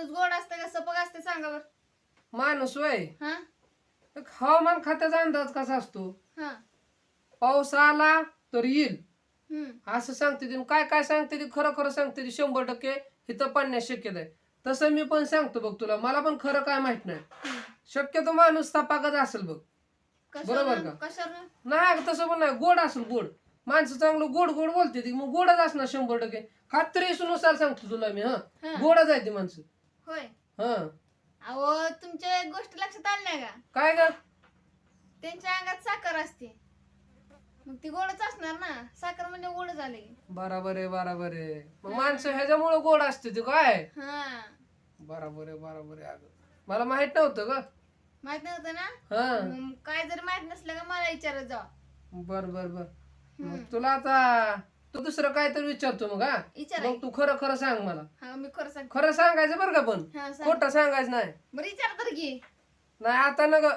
माणूस गोड असतं का? सपक असते सांगा बर माणूस वय हा? हवामान खात्याचा अंदाज कसा असतो? हा. पाऊस आला तर येईल. हम्म. असं सांगते ती. काय काय सांगते ती? खरं खरं सांगते ती. शंभर टक्के इथं पडण्यास शक्यता आहे. तसं मी पण सांगतो बघ तुला. मला पण खरं काय माहीत नाही. हम्म. शक्यतो माणूस तपाकच असेल बघ. बरोबर का? नाही अगं तसं पण नाही. गोड असेल गोड. माणसं चांगलं गोड गोड बोलते ती. मग गोडच असणार शंभर टक्के. खात्रीनुसार सांगतो तुला मी हा. हा. गोडच आहे ती माणसं. होय. हा. अहो तुमच्या एक गोष्ट लक्षात आली नाही का? काय ग? त्यांच्या अंगात साखर असते. मग ती गोडच असणार ना. साखर म्हणजे गोड झाले बराबर आहे बराबर आहे. मग माणसं ह्याच्यामुळं गोड असते ते काय? हा. बराबर आहे बराबर आहे अगं. मला माहीत नव्हतं ग. माहीत नव्हतं ना? हा. मग काय जर माहीत नसलं का मला विचारत जा. बर बर बर. मग तुला आता तू दुसरं काय तर विचारतो मग हा. विचार मग तू खरं खरं सांग मला. हा मी खरं सांग खरं सांगायचं बरं का पण? हा सांग. खोटं सांगायचं नाही. बरं विचार तर घे नाही आता ना ग